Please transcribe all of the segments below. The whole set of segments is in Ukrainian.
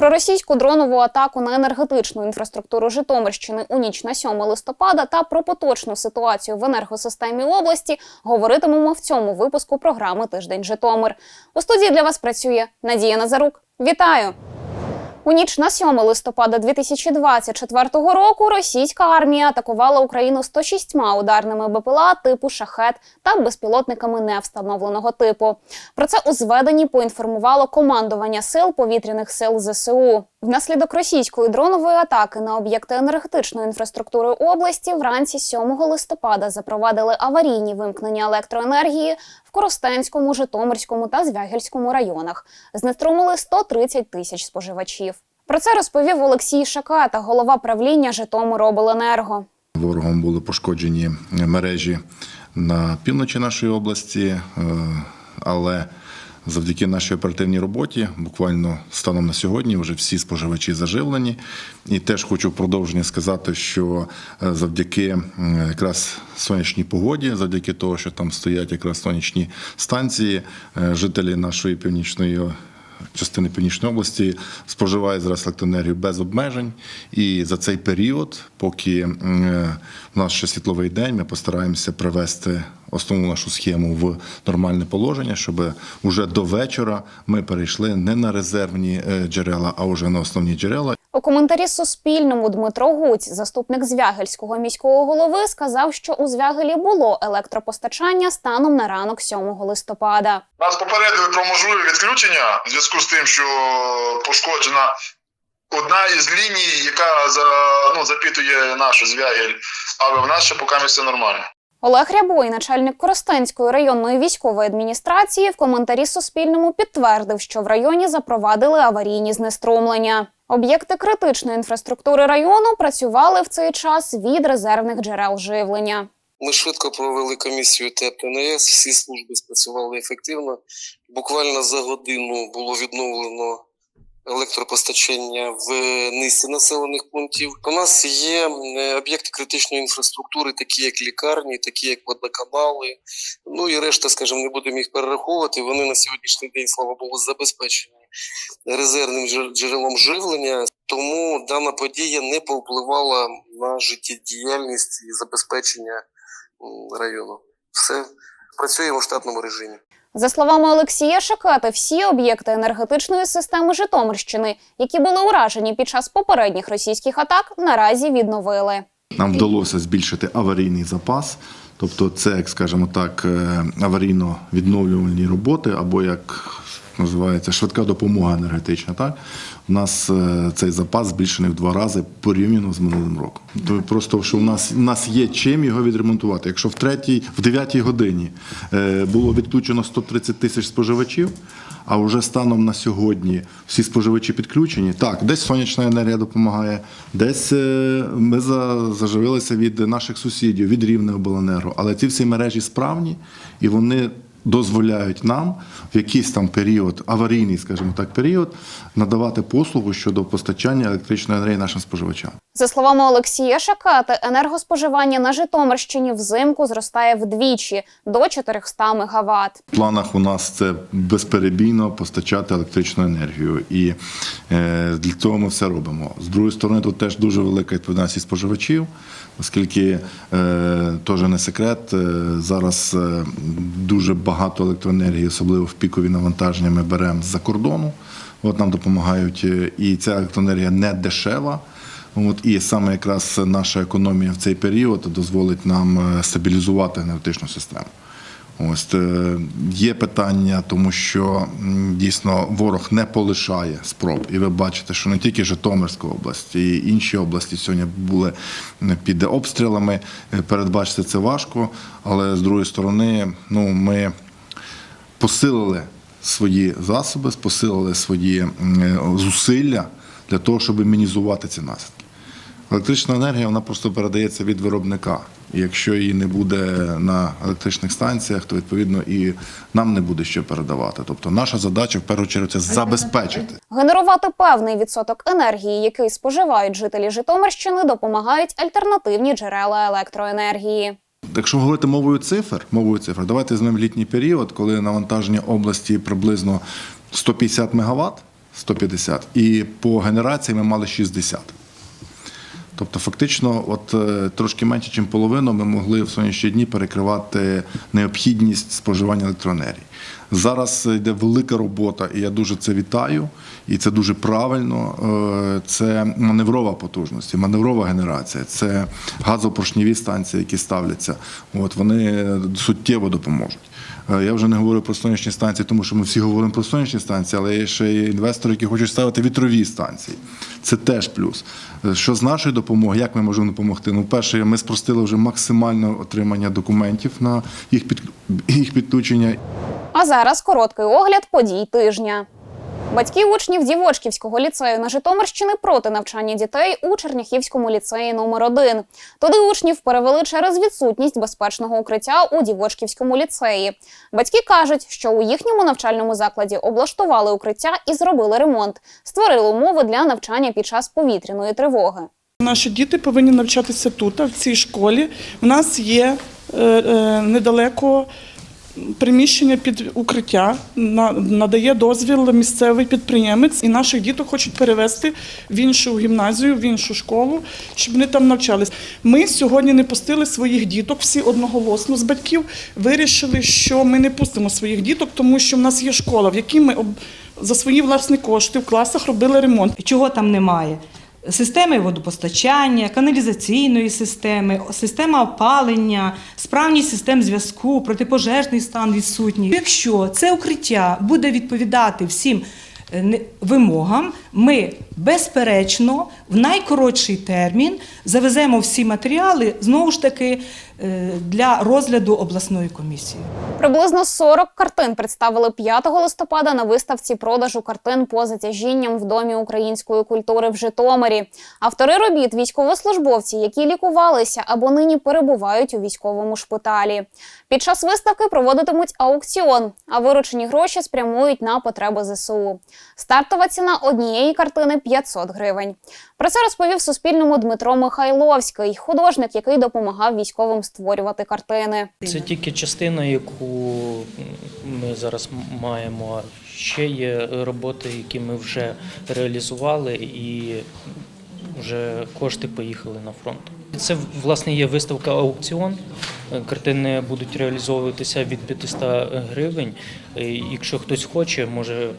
Про російську дронову атаку на енергетичну інфраструктуру Житомирщини у ніч на 7 листопада та про поточну ситуацію в енергосистемі області говоритимемо в цьому випуску програми Тиждень Житомир. У студії для вас працює Надія Назарук. Вітаю! У ніч на 7 листопада 2024 року російська армія атакувала Україну 106 ударними БПЛА типу шахет та безпілотниками невстановленого типу. Про це у зведенні поінформувало командування сил повітряних сил ЗСУ. Внаслідок російської дронової атаки на об'єкти енергетичної інфраструктури області вранці 7 листопада запровадили аварійні вимкнення електроенергії в Коростенському, Житомирському та Звягельському районах. Знеструмили 130 тисяч споживачів. Про це розповів Олексій Шаката, голова правління Житомиробленерго. Ворогом були пошкоджені мережі на півночі нашої області, е, але завдяки нашій оперативній роботі, буквально станом на сьогодні, вже всі споживачі заживлені. І теж хочу в продовження сказати, що е, завдяки якраз сонячній погоді, завдяки того, що там стоять якраз сонячні станції, е, жителі нашої північної частини Північної області споживає зараз електроенергію без обмежень. І за цей період, поки е, в нас ще світловий день, ми постараємося привести основну нашу схему в нормальне положення, щоб уже до вечора ми перейшли не на резервні е, джерела, а вже на основні джерела. У коментарі Суспільному Дмитро Гуць, заступник Звягельського міського голови, сказав, що у Звягелі було електропостачання станом на ранок 7 листопада. Нас попередили про можливе відключення в зв'язку з тим, що пошкоджена одна із ліній, яка за, ну, запитує нашу звягель, але в нас ще поки все нормально. Олег Рябой, начальник Коростенської районної військової адміністрації, в коментарі Суспільному підтвердив, що в районі запровадили аварійні знеструмлення. Об'єкти критичної інфраструктури району працювали в цей час від резервних джерел живлення. Ми швидко провели комісію ТЕП-НС, всі служби спрацювали ефективно. Буквально за годину було відновлено електропостачання в низці населених пунктів. У нас є е, об'єкти критичної інфраструктури, такі як лікарні, такі як водоканали. Ну і решта, скажімо, не будемо їх перераховувати. Вони на сьогоднішній день, слава Богу, забезпечені резервним джерелом живлення. Тому дана подія не повпливала на життєдіяльність і забезпечення району. Все працюємо в штатному режимі. За словами Олексія Шакати, всі об'єкти енергетичної системи Житомирщини, які були уражені під час попередніх російських атак, наразі відновили. Нам вдалося збільшити аварійний запас. Тобто, це, як скажімо так, е, аварійно відновлювальні роботи, або як називається швидка допомога енергетична. Так у нас е, цей запас збільшений в два рази порівняно з минулим роком. То просто що у нас у нас є чим його відремонтувати. Якщо в третій, в дев'ятій годині е, було відключено 130 тисяч споживачів. А вже станом на сьогодні всі споживачі підключені. Так, десь сонячна енергія допомагає, десь е, ми за- заживилися від наших сусідів, від рівне обленерго. Але ці всі мережі справні і вони дозволяють нам в якийсь там період, аварійний, скажімо так, період, надавати послугу щодо постачання електричної енергії нашим споживачам. За словами Олексія Шакати, енергоспоживання на Житомирщині взимку зростає вдвічі до 400 МВт. В планах у нас це безперебійно постачати електричну енергію, і е, для цього ми все робимо. З другої сторони, тут теж дуже велика відповідальність і споживачів, оскільки е, теж не секрет. е, зараз дуже багато електроенергії, особливо в пікові навантаження, ми беремо з-за кордону. От нам допомагають, е, і ця електроенергія не дешева. От і саме якраз наша економія в цей період дозволить нам е, стабілізувати енергетичну систему. Ось е, є питання, тому що дійсно ворог не полишає спроб. І ви бачите, що не тільки Житомирська область, і інші області сьогодні були під обстрілами. Е, Передбачити це важко, але з другої сторони, ну ми посилили свої засоби, посилили свої зусилля для того, щоб мінімізувати ці наслідки. Електрична енергія вона просто передається від виробника. Якщо її не буде на електричних станціях, то відповідно і нам не буде що передавати. Тобто наша задача в першу чергу це забезпечити. Генерувати певний відсоток енергії, який споживають жителі Житомирщини, допомагають альтернативні джерела електроенергії. Якщо говорити мовою цифр, мовою цифр, давайте візьмемо літній період, коли навантаження області приблизно 150 МВт, 150, і по генерації ми мали 60. Тобто, фактично, от е, трошки менше, ніж половину, ми могли в сонячні дні перекривати необхідність споживання електроенергії. Зараз йде велика робота, і я дуже це вітаю, і це дуже правильно. Е, Це маневрова потужність, маневрова генерація, це газопоршневі станції, які ставляться. От вони суттєво допоможуть. Е, Я вже не говорю про сонячні станції, тому що ми всі говоримо про сонячні станції, але є ще є інвестори, які хочуть ставити вітрові станції. Це теж плюс. Е, Що з нашої допомоги, як ми можемо допомогти? Ну, перше, ми спростили вже максимальне отримання документів на їх під їх підключення. А зараз короткий огляд подій тижня. Батьки учнів Дівочківського ліцею на Житомирщині проти навчання дітей у Черняхівському ліцеї номер 1 Туди учнів перевели через відсутність безпечного укриття у Дівочківському ліцеї. Батьки кажуть, що у їхньому навчальному закладі облаштували укриття і зробили ремонт, створили умови для навчання під час повітряної тривоги. Наші діти повинні навчатися тут, в цій школі. У нас є е, е, недалеко приміщення під укриття, на- надає дозвіл місцевий підприємець, і наших діток хочуть перевести в іншу гімназію, в іншу школу, щоб вони там навчались. Ми сьогодні не пустили своїх діток, всі одноголосно з батьків вирішили, що ми не пустимо своїх діток, тому що в нас є школа, в якій ми за свої власні кошти в класах робили ремонт. Чого там немає? Системи водопостачання, каналізаційної системи, система опалення, справність систем зв'язку, протипожежний стан відсутній. Якщо це укриття буде відповідати всім е, вимогам, ми безперечно в найкоротший термін завеземо всі матеріали знову ж таки е, для розгляду обласної комісії. Приблизно 40 картин представили 5 листопада на виставці продажу картин поза тяжінням в Домі української культури в Житомирі. Автори робіт військовослужбовці, які лікувалися або нині перебувають у військовому шпиталі. Під час виставки проводитимуть аукціон, а виручені гроші спрямують на потреби ЗСУ. Стартова ціна однієї картини 500 гривень. Про це розповів Суспільному Дмитро Михайловський, художник, який допомагав військовим створювати картини. Це тільки частина, яку ми зараз маємо. Ще є роботи, які ми вже реалізували, і вже кошти поїхали на фронт. Це власне є виставка аукціон. Картини будуть реалізовуватися від 500 гривень. Якщо хтось хоче, може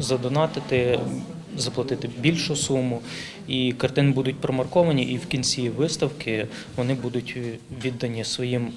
задонатити, заплатити більшу суму. І картини будуть промарковані, і в кінці виставки вони будуть віддані своїм е,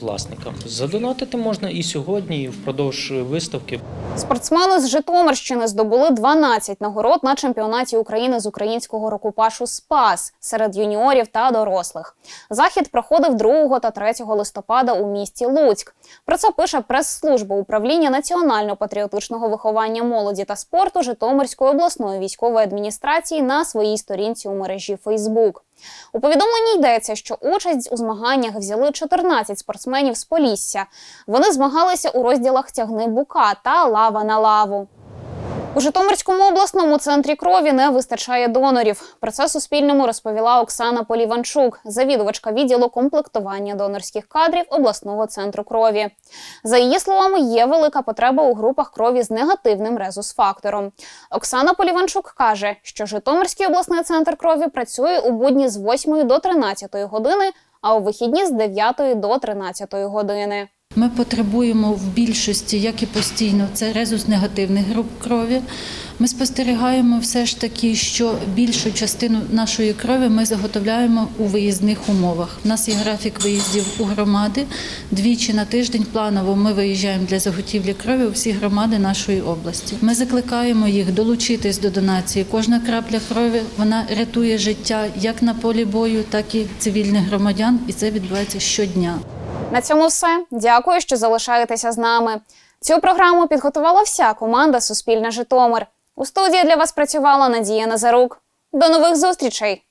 власникам. Задонатити можна і сьогодні, і впродовж виставки. Спортсмени з Житомирщини здобули 12 нагород на чемпіонаті України з українського рукопашу Спас серед юніорів та дорослих. Захід проходив 2 та 3 листопада у місті Луцьк. Про це пише прес-служба управління національно-патріотичного виховання молоді та спорту Житомирської обласної військової адміністрації на своїй сторінці у мережі Фейсбук. У повідомленні йдеться, що участь у змаганнях взяли 14 спортсменів з Полісся. Вони змагалися у розділах тягни бука та лава на лаву. У Житомирському обласному центрі крові не вистачає донорів. Про це Суспільному розповіла Оксана Поліванчук, завідувачка відділу комплектування донорських кадрів обласного центру крові. За її словами, є велика потреба у групах крові з негативним резус-фактором. Оксана Поліванчук каже, що Житомирський обласний центр крові працює у будні з 8 до 13 години, а у вихідні з 9 до 13 години. Ми потребуємо в більшості, як і постійно, це резус негативних груп крові. Ми спостерігаємо все ж таки, що більшу частину нашої крові ми заготовляємо у виїзних умовах. У нас є графік виїздів у громади. Двічі на тиждень планово ми виїжджаємо для заготівлі крові у всі громади нашої області. Ми закликаємо їх долучитись до донації. Кожна крапля крові вона рятує життя як на полі бою, так і цивільних громадян, і це відбувається щодня. На цьому все. Дякую, що залишаєтеся з нами. Цю програму підготувала вся команда Суспільне Житомир. У студії для вас працювала Надія Назарук. До нових зустрічей!